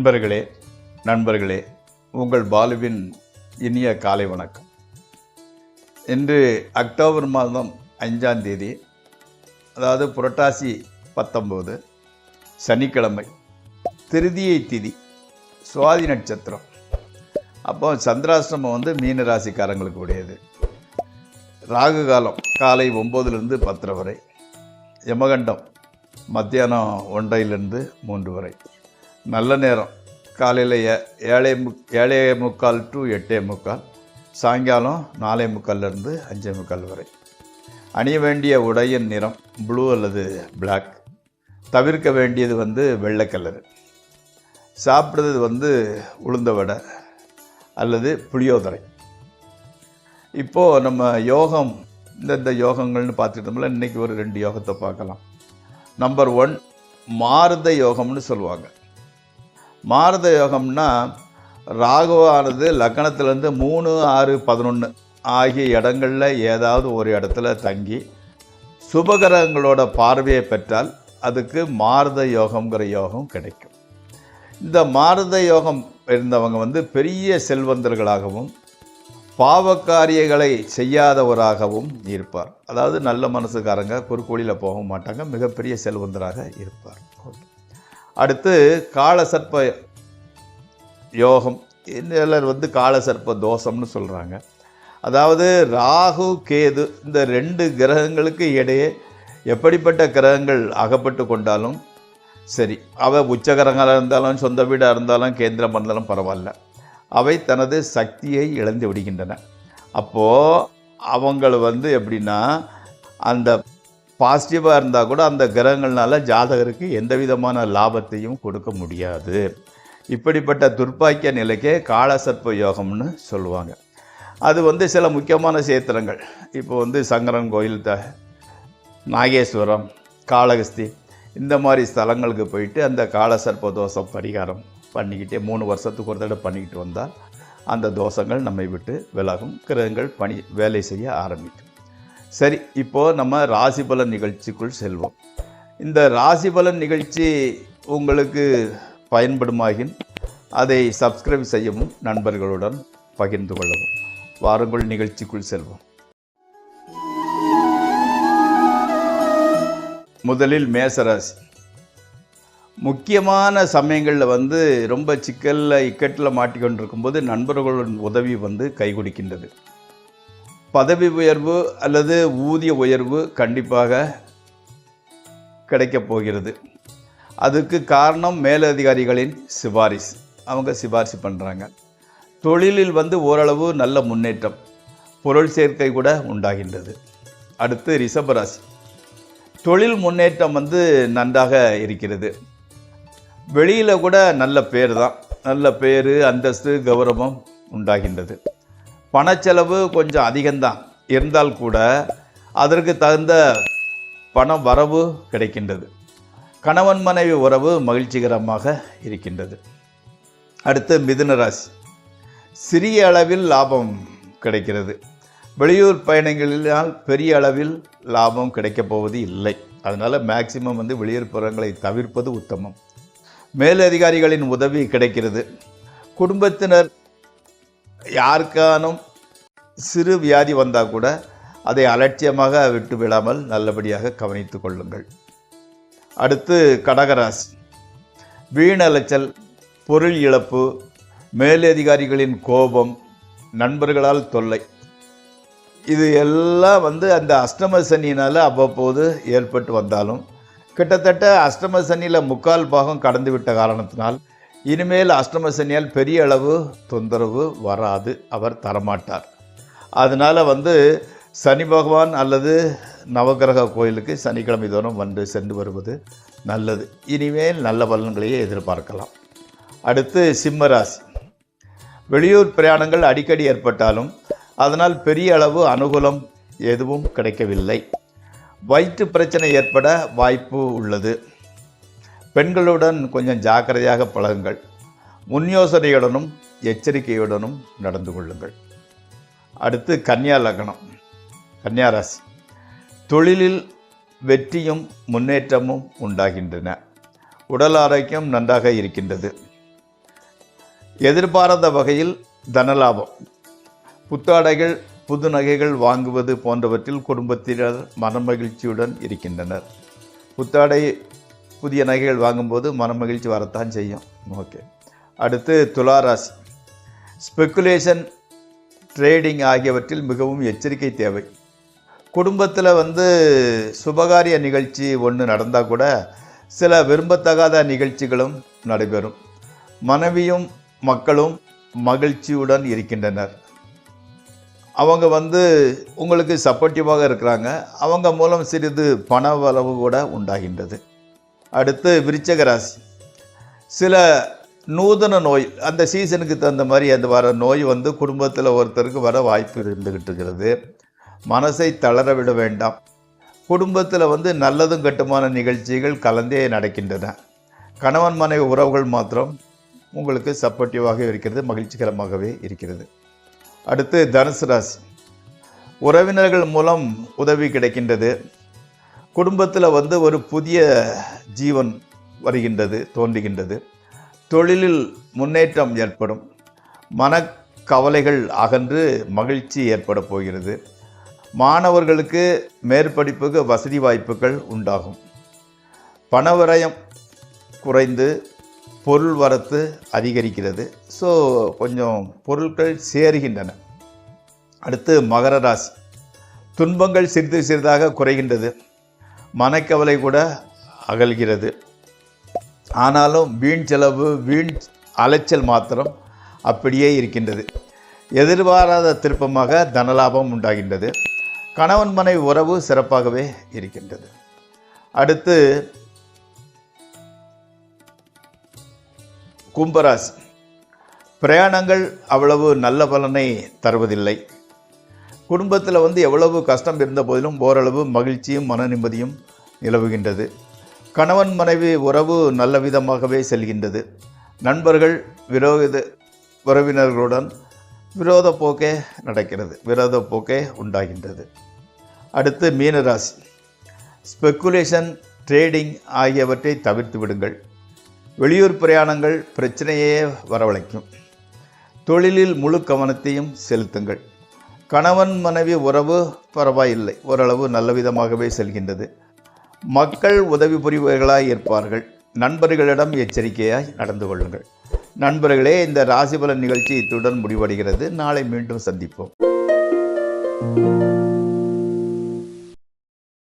அன்பர்களே நண்பர்களே உங்கள் பாலுவின் இனிய காலை வணக்கம். இன்று அக்டோபர் மாதம் அஞ்சாம் தேதி அதாவது புரட்டாசி பத்தொம்போது சனிக்கிழமை திருதியை திதி சுவாதி நட்சத்திரம். அப்போ சந்திராசிரமம் வந்து மீன ராசிக்காரங்களுக்கு உடையது. ராகு காலம் காலை ஒம்போதுலேருந்து பத்தரை வரை யமகண்டம் மத்தியானம் ஒன்றையிலிருந்து மூன்று வரை. நல்ல நேரம். காலையில் ஏ ஏழே மு ஏழே முக்கால் டு எட்டே முக்கால். சாயங்காலம் நாலே முக்கால்லேருந்து அஞ்சே முக்கால் வரை. அணிய வேண்டிய உடையின் நிறம் ப்ளூ அல்லது பிளாக் தவிர்க்க வேண்டியது வந்து வெள்ளை கலரு சாப்பிட்றது வந்து உளுந்த வடை அல்லது புளியோதரை. இப்போது நம்ம யோகம் இந்தந்த யோகங்கள்னு பார்த்துக்கிட்டோம்ல இன்றைக்கி ஒரு ரெண்டு யோகத்தை பார்க்கலாம். நம்பர் ஒன் மாருத யோகம்னு சொல்லுவாங்க. மாருத யோகம்னா ராகுவானது லக்கணத்திலேருந்து மூணு ஆறு பதினொன்று ஆகிய இடங்களில் ஏதாவது ஒரு இடத்துல தங்கி சுபகிரகங்களோட பார்வையை பெற்றால் அதுக்கு மாரத யோகம்ங்கிற யோகம் கிடைக்கும். இந்த மாருத யோகம் இருந்தவங்க வந்து பெரிய செல்வந்தர்களாகவும் பாவக்காரியங்களை செய்யாதவராகவும் இருப்பார். அதாவது நல்ல மனசுக்காரங்க குறுக்கோளியில் போக மாட்டாங்க மிகப்பெரிய செல்வந்தராக இருப்பார். அடுத்து காலசர்ப்ப யோகம். இதில் வந்து காலசர்ப்ப தோஷம்னு சொல்கிறாங்க அதாவது ராகு கேது இந்த ரெண்டு கிரகங்களுக்கு இடையே எப்படிப்பட்ட கிரகங்கள் அகப்பட்டு கொண்டாலும் சரி அவை உச்சகரங்களாக இருந்தாலும் சொந்த வீடாக இருந்தாலும் கேந்திரம் இருந்தாலும் பரவாயில்ல. அவை தனது சக்தியை இழந்து விடுகின்றன. அப்போது அவங்கள வந்து எப்படின்னா அந்த பாசிட்டிவாக இருந்தால் கூட அந்த கிரகங்கள்னால ஜாதகருக்கு எந்த விதமான லாபத்தையும் கொடுக்க முடியாது. இப்படிப்பட்ட துர்ப்பாக்கிய நிலைக்கே காலசர்ப்ப யோகம்னு சொல்லுவாங்க. அது வந்து சில முக்கியமான சேத்திரங்கள். இப்போ வந்து சங்கரன் கோயில் த நாகேஸ்வரம் காளகஸ்தி இந்த மாதிரி ஸ்தலங்களுக்கு போயிட்டு அந்த காலசர்ப்ப தோஷம் பரிகாரம் பண்ணிக்கிட்டே மூணு வருஷத்துக்கு ஒரு தடவை பண்ணிக்கிட்டு வந்தால் அந்த தோஷங்கள் நம்மை விட்டு விலகும். கிரகங்கள் பணி வேலை செய்ய ஆரம்பிக்கும். சரி இப்போது நம்ம ராசி பலன் நிகழ்ச்சிக்குள் செல்வோம். இந்த ராசி பலன் நிகழ்ச்சி உங்களுக்கு பயன்படுமாகின் அதை சப்ஸ்கிரைப் செய்யவும் நண்பர்களுடன் பகிர்ந்து கொள்ளவும். வாருங்கள் நிகழ்ச்சிக்குள் செல்வோம். முதலில் மேசராசி. முக்கியமான சமயங்களில் வந்து ரொம்ப சிக்கலில் இக்கட்டில் மாட்டிக்கொண்டிருக்கும்போது நண்பர்களுடன் உதவி வந்து கைகொடுக்கின்றது பதவி உயர்வு அல்லது ஊதிய உயர்வு கண்டிப்பாக கிடைக்கப் போகிறது. அதுக்கு காரணம் மேலதிகாரிகளின் சிபாரிசு. அவங்க சிபாரிசு பண்ணுறாங்க தொழிலில் வந்து ஓரளவு நல்ல முன்னேற்றம் பொருள் சேர்க்கை கூட உண்டாகின்றது. அடுத்து ரிஷபராசி தொழில் முன்னேற்றம் வந்து நன்றாக இருக்கிறது. வெளியில் கூட நல்ல பேர் தான். நல்ல பேர் அந்தஸ்து கௌரவம் உண்டாகின்றது. பணச்செலவு கொஞ்சம் அதிகம்தான். இருந்தால் கூட அதற்கு தகுந்த பண வரவு கிடைக்கின்றது. கணவன் மனைவி உறவு மகிழ்ச்சிகரமாக இருக்கின்றது. அடுத்து மிதுன ராசி. சிறிய அளவில் லாபம் கிடைக்கிறது. வெளியூர் பயணங்களினால் பெரிய அளவில் லாபம் கிடைக்கப் போவது இல்லை. அதனால் மேக்சிமம் வந்து வெளியூர் புறங்களை தவிர்ப்பது உத்தமம். மேலதிகாரிகளின் உதவி கிடைக்கிறது. குடும்பத்தினர் யாருக்கானும் சிறு வியாதி வந்தால் கூட அதை அலட்சியமாக விட்டு விடாமல் நல்லபடியாக கவனித்து கொள்ளுங்கள். அடுத்து கடகராசி. வீணலைச்சல் பொருள் இழப்பு மேலதிகாரிகளின் கோபம் நண்பர்களால் தொல்லை. இது எல்லாம் வந்து அந்த அஷ்டம சனியினால் அவ்வப்போது ஏற்பட்டு வந்தாலும் கிட்டத்தட்ட அஷ்டம சனியில் முக்கால் பாகம் கடந்து விட்ட காரணத்தினால் இனிமேல் அஷ்டம சனியால் பெரிய அளவு தொந்தரவு வராது. அவர் தரமாட்டார். அதனால் வந்து சனி பகவான் அல்லது நவகிரக கோயிலுக்கு சனிக்கிழமை தோறும் வந்து சென்று வருவது நல்லது. இனிமேல் நல்ல பலன்களையே எதிர்பார்க்கலாம். அடுத்து சிம்மராசி. வெளியூர் பிரயாணங்கள் அடிக்கடி ஏற்பட்டாலும் அதனால் பெரிய அளவு அனுகூலம் எதுவும் கிடைக்கவில்லை. வயிற்று பிரச்சனை ஏற்பட வாய்ப்பு உள்ளது. பெண்களுடன் கொஞ்சம் ஜாக்கிரதையாக பழகுங்கள். முன்யோசனையுடனும் எச்சரிக்கையுடனும் நடந்து கொள்ளுங்கள். அடுத்து கன்னியா லக்னம். கன்னியா ராசி. தொழிலில் வெற்றியும் முன்னேற்றமும் உண்டாகின்றன. உடல் ஆரோக்கியம் நன்றாக இருக்கின்றது. எதிர்பாராத வகையில் தனலாபம். புத்தாடைகள் புது நகைகள் வாங்குவது போன்றவற்றில் குடும்பத்தினர் மனமகிழ்ச்சியுடன் இருக்கின்றனர். புத்தாடை புதிய நகைகள் வாங்கும்போது மனமகிழ்ச்சி வரத்தான் செய்யும். ஓகே. அடுத்து துளாராசி. ஸ்பெக்குலேஷன் ட்ரேடிங் ஆகியவற்றில் மிகவும் எச்சரிக்கை தேவை. குடும்பத்தில் வந்து சுபகாரிய நிகழ்ச்சி ஒன்று நடந்தால் கூட சில விரும்பத்தகாத நிகழ்ச்சிகளும் நடைபெறும். மனைவியும் மக்களும் மகிழ்ச்சியுடன் இருக்கின்றனர். அவங்க வந்து உங்களுக்கு சப்போர்ட்டிவாக இருக்கிறாங்க. அவங்க மூலம் சிறிது பண வளவு கூட உண்டாகின்றது. அடுத்து விருச்சக ராசி. சில நூதன நோய் அந்த சீசனுக்கு தகுந்த மாதிரி அந்த வர நோய் வந்து குடும்பத்தில் ஒருத்தருக்கு வர வாய்ப்பு இருந்துக்கிட்டு இருக்கிறது. மனசை தளர விட வேண்டாம். குடும்பத்தில் வந்து நல்லதும் கட்டுமான நிகழ்ச்சிகள் கலந்தே நடக்கின்றன. கணவன் மனைவி உறவுகள் மாத்திரம் உங்களுக்கு சப்போர்ட்டிவாக இருக்கிறது மகிழ்ச்சிகரமாகவே இருக்கிறது. அடுத்து தனுசு ராசி. உறவினர்கள் மூலம் உதவி கிடைக்கின்றது. குடும்பத்தில் வந்து ஒரு புதிய ஜீவன் வருகின்றது தோன்றுகின்றது. தொழிலில் முன்னேற்றம் ஏற்படும். மனக்கவலைகள் அகன்று மகிழ்ச்சி ஏற்பட போகிறது. மாணவர்களுக்கு மேற்படிப்புக்கு வசதி வாய்ப்புகள் உண்டாகும். பணவரயம் குறைந்து பொருள் வரத்து அதிகரிக்கிறது. ஸோ கொஞ்சம் பொருட்கள் சேருகின்றன. அடுத்து மகர ராசி. துன்பங்கள் சிறிது சிறிதாக குறைகின்றது. மனக்கவலை கூட அகல்கிறது. ஆனாலும் வீண் செலவு வீண் அலைச்சல் மாத்திரம் அப்படியே இருக்கின்றது. எதிர்பாராத திருப்பமாக தனலாபம் உண்டாகின்றது. கணவன் மனைவி உறவு சிறப்பாகவே இருக்கின்றது. அடுத்து கும்பராசி. பிரயாணங்கள் அவ்வளவு நல்ல பலனை தருவதில்லை. குடும்பத்தில் வந்து எவ்வளவு கஷ்டம் இருந்த போதிலும் ஓரளவு மகிழ்ச்சியும் மன நிம்மதியும் நிலவுகின்றது. கணவன் மனைவி உறவு நல்ல விதமாகவே செல்கின்றது. நண்பர்கள் விரோத உறவினர்களுடன் விரோத போக்கே நடக்கிறது. விரோத போக்கே உண்டாகின்றது. அடுத்து மீனராசி. ஸ்பெக்குலேஷன் ட்ரேடிங் ஆகியவற்றை தவிர்த்து விடுங்கள். வெளியூர் பிரயாணங்கள் பிரச்சனையே வரவழைக்கும். தொழிலில் முழு கவனத்தையும் செலுத்துங்கள். கணவன் மனைவி உறவு பரவாயில்லை. ஓரளவு நல்ல விதமாகவே செல்கின்றது. மக்கள் உதவி புரிவர்களாக இருப்பார்கள். நண்பர்களிடம் எச்சரிக்கையாய் நடந்து கொள்ளுங்கள். நண்பர்களே இந்த ராசிபலன் நிகழ்ச்சி இத்துடன் முடிவடைகிறது. நாளை மீண்டும் சந்திப்போம்.